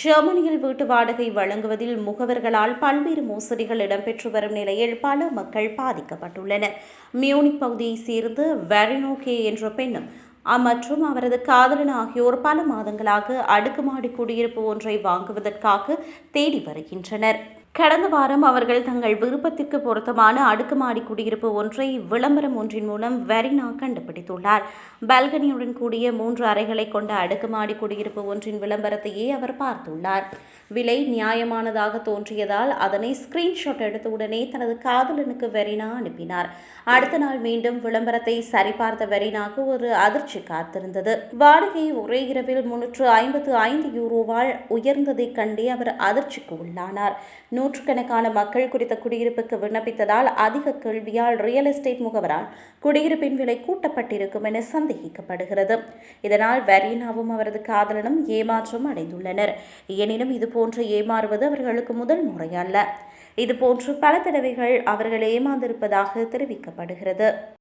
ஜெர்மனியில் வீட்டு வாடகை வழங்குவதில் முகவர்களால் பல்வேறு மோசடிகள் இடம்பெற்று வரும் நிலையில் பல மக்கள் பாதிக்கப்பட்டுள்ளனர். மியூனிக் பகுதியைச் சேர்ந்த வெரினோகே என்ற பெண்ணும் மற்றும் அவரது காதலன் ஆகியோர் பல மாதங்களாக அடுக்குமாடி குடியிருப்பு ஒன்றை வாங்குவதற்காக தேடி வருகின்றனர். கடந்த வாரம் அவர்கள் தங்கள் விருப்பத்திற்கு பொருத்தமான அடுக்குமாடி குடியிருப்பு ஒன்றை விளம்பரம் ஒன்றின் மூலம் வெரினா கண்டுபிடித்துள்ளார். பால்கனியுடன் கூடிய மூன்று அறைகளை கொண்ட அடுக்குமாடி குடியிருப்பு ஒன்றின் விளம்பரத்தையே அவர் பார்த்துள்ளார். விலை நியாயமானதாக தோன்றியதால் அதனை ஸ்கிரீன்ஷாட் எடுத்த உடனே தனது காதலனுக்கு வெரினா அனுப்பினார். அடுத்த நாள் மீண்டும் விளம்பரத்தை சரிபார்த்த வெரினாக்கு ஒரு அதிர்ச்சி காத்திருந்தது. வாடகை ஒரே இரவில் முன்னூற்று ஐம்பத்து ஐந்து யூரோவால் உயர்ந்ததைக் கண்டே அவர் அதிர்ச்சிக்கு உள்ளானார். நூற்றுக்கணக்கான மக்கள் குறித்த குடியிருப்புக்கு விண்ணப்பித்ததால் அதிக கேள்வியால் ரியல் எஸ்டேட் முகவரால் குடியிருப்பின் விலை கூட்டப்பட்டிருக்கும் என சந்தேகிக்கப்படுகிறது. இதனால் வெரீனாவும் அவரது காதலனும் ஏமாற்றம் அடைந்துள்ளனர். எனினும் இதுபோன்று ஏமாறுவது அவர்களுக்கு முதல் முறையல்ல. இதுபோன்று பல தடவைகள் அவர்கள் ஏமாந்திருப்பதாக தெரிவிக்கப்படுகிறது.